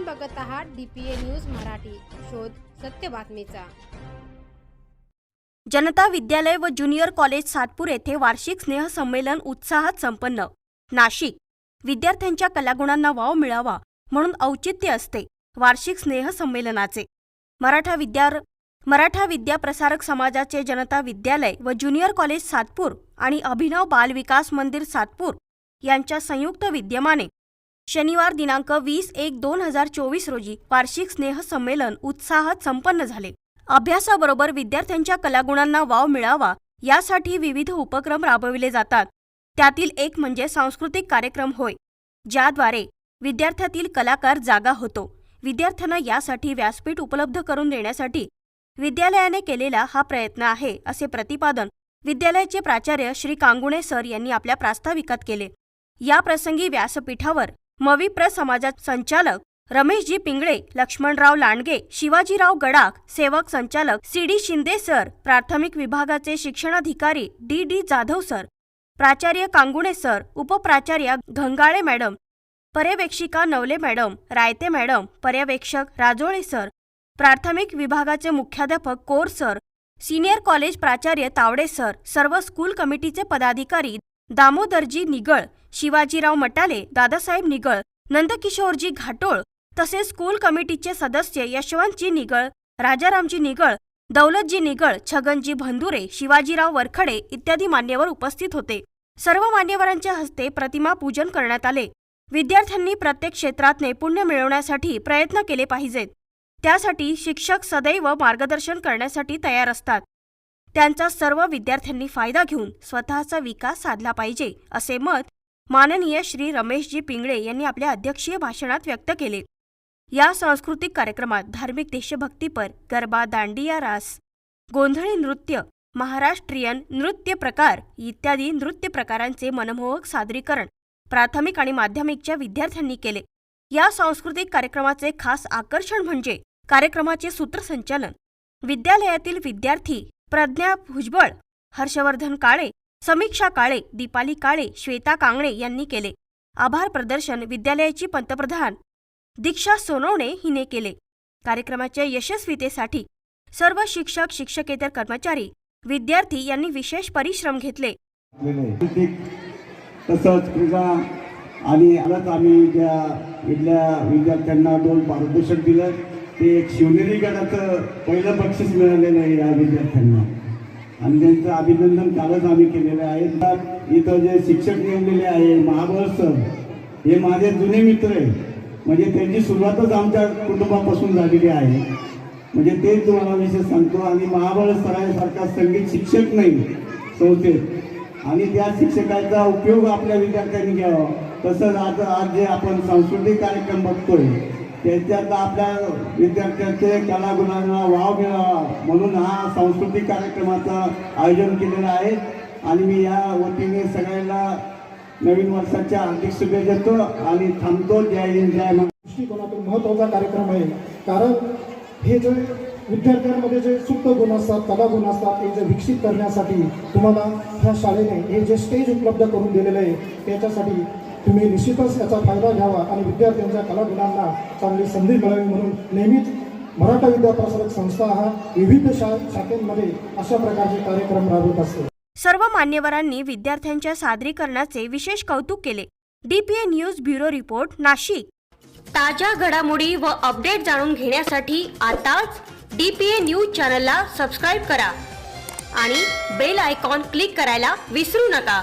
आपण बघत आहात डीपीए न्यूज मराठी. शोध सत्य बातमीचा. जनता विद्यालय व ज्युनियर कॉलेज सातपूर येथे वार्षिक स्नेहसंमेलन उत्साहात संपन्न. नाशिक. विद्यार्थ्यांच्या कलागुणांना वाव मिळावा म्हणून औचित्य असते वार्षिक स्नेहसंमेलनाचे मराठा विद्यार मराठा विद्या प्रसारक समाजाचे जनता विद्यालय व ज्युनियर कॉलेज सातपूर आणि अभिनव बाल विकास मंदिर सातपूर यांच्या संयुक्त विद्यमाने शनिवार दिनांक वीस एक दोन हजार चोवीस रोजी वार्षिक स्नेहसंमेलन उत्साहात संपन्न झाले. अभ्यासाबरोबर विद्यार्थ्यांच्या कलागुणांना वाव मिळावा यासाठी विविध उपक्रम राबविले जातात. त्यातील एक म्हणजे सांस्कृतिक कार्यक्रम होय ज्याद्वारे विद्यार्थ्यातील कलाकार जागा होतो. विद्यार्थ्यांना यासाठी व्यासपीठ उपलब्ध करून देण्यासाठी विद्यालयाने केलेला हा प्रयत्न आहे असे प्रतिपादन विद्यालयाचे प्राचार्य श्री कांगुणे सर यांनी आपल्या प्रास्ताविकात केले. या प्रसंगी व्यासपीठावर मविप्र समाजात संचालक रमेशजी पिंगळे लक्ष्मणराव लांडगे शिवाजीराव गडाख सेवक संचालक सी डी शिंदे सर प्राथमिक विभागाचे शिक्षणाधिकारी डी डी जाधव सर प्राचार्य कांगुणे सर उपप्राचार्य घंगाळे मॅडम पर्यवेक्षिका नवले मॅडम रायते मॅडम पर्यवेक्षक राजोळे सर प्राथमिक विभागाचे मुख्याध्यापक कोर सर सिनियर कॉलेज प्राचार्य तावडे सर सर्व स्कूल कमिटीचे पदाधिकारी दामोदरजी निगळ शिवाजीराव मटाले दादासाहेब निगळ नंदकिशोरजी घाटोळ तसेच स्कूल कमिटीचे सदस्य यशवंतजी निगळ राजारामजी निगळ दौलतजी निगळ छगनजी भंदुरे शिवाजीराव वरखडे इत्यादी मान्यवर उपस्थित होते. सर्व मान्यवरांच्या हस्ते प्रतिमा पूजन करण्यात आले. विद्यार्थ्यांनी प्रत्येक क्षेत्रात नैपुण्य मिळवण्यासाठी प्रयत्न केले पाहिजेत. त्यासाठी शिक्षक सदैव मार्गदर्शन करण्यासाठी तयार असतात. त्यांचा सर्व विद्यार्थ्यांनी फायदा घेऊन स्वतःचा विकास साधला पाहिजे असे मत माननीय श्री रमेशजी पिंगळे यांनी आपल्या अध्यक्षीय भाषणात व्यक्त केले. या सांस्कृतिक कार्यक्रमात धार्मिक देशभक्तीपर गरबा दांडिया रास गोंधळी नृत्य महाराष्ट्रीयन नृत्य प्रकार इत्यादी नृत्य प्रकारांचे मनमोहक सादरीकरण प्राथमिक आणि माध्यमिकच्या विद्यार्थ्यांनी केले. या सांस्कृतिक कार्यक्रमाचे खास आकर्षण म्हणजे कार्यक्रमाचे सूत्रसंचालन. विद्यालयातील विद्यार्थी प्रज्ञा भुजबळ हर्षवर्धन काळे समीक्षा काळे दीपाली काळे श्वेता कांगणे यांनी केले. आभार प्रदर्शन विद्यालयाची पंतप्रधान दीक्षा सोनवणे हिने केले. कार्यक्रमाच्या यशस्वीतेसाठी सर्व शिक्षक शिक्षकेतर कर्मचारी विद्यार्थी यांनी विशेष परिश्रम घेतले. तसंच क्रीडा आणि आम्ही ज्या इथल्या विद्यार्थ्यांना दोन पारितोषिक दिलं. ते एक शिवनेरी गडाचं पहिलं बक्षीस मिळालेलं आहे या विद्यार्थ्यांना. आणि त्यांचं अभिनंदन कालच आम्ही केलेलं आहे. तर इथं जे शिक्षक नेमलेले आहे महाबळ सर हे माझे जुने मित्र आहे म्हणजे त्यांची सुरुवातच आमच्या कुटुंबापासून झालेली आहे. म्हणजे तेच तुम्हाला विषय सांगतो. आणि महाबळ सरांसारखा संगीत शिक्षक नाही संस्थेत. आणि त्या शिक्षकाचा उपयोग आपल्या विद्यार्थ्यांनी घ्यावा. तसंच आज आज जे आपण सांस्कृतिक कार्यक्रम बघतोय त्याच्यात आपल्या विद्यार्थ्यांचे कलागुणांना वाव मिळावा म्हणून हा सांस्कृतिक कार्यक्रमाचं आयोजन केलेलं आहे. आणि मी या वतीने सगळ्यांना नवीन वर्षाच्या हार्दिक शुभेच्छा देतो आणि थांबतो. जय हिंद जय दृष्टिकोनातून महत्त्वाचा कार्यक्रम आहे. कारण हे जे विद्यार्थ्यांमध्ये जे सुप्त गुण असतात कलागुण असतात ते जे विकसित करण्यासाठी तुम्हाला ह्या शाळेने हे जे स्टेज उपलब्ध करून दिलेलं आहे त्याच्यासाठी तुम्ही निश्चितच याचा फायदा घ्यावा आणि विद्यार्थ्यांच्या कलागुणांना चांगली संधी मिळावी म्हणून नेहमीच मराठा विद्या प्रसारक संस्था हा विविध शा शाखेमध्ये अशा प्रकारचे कार्यक्रम राबवत असते. सर्व मान्यवरांनी विद्यार्थ्यांच्या सादरीकरणाचे विशेष कौतुक केले. DPA news bureau report Nashik. ताज्या घडामोडी व अपडेट जाणून घेण्यासाठी आताच डीपीए न्यूज चॅनलला सबस्क्राईब करा आणि बेल आयकॉन क्लिक करायला विसरू नका.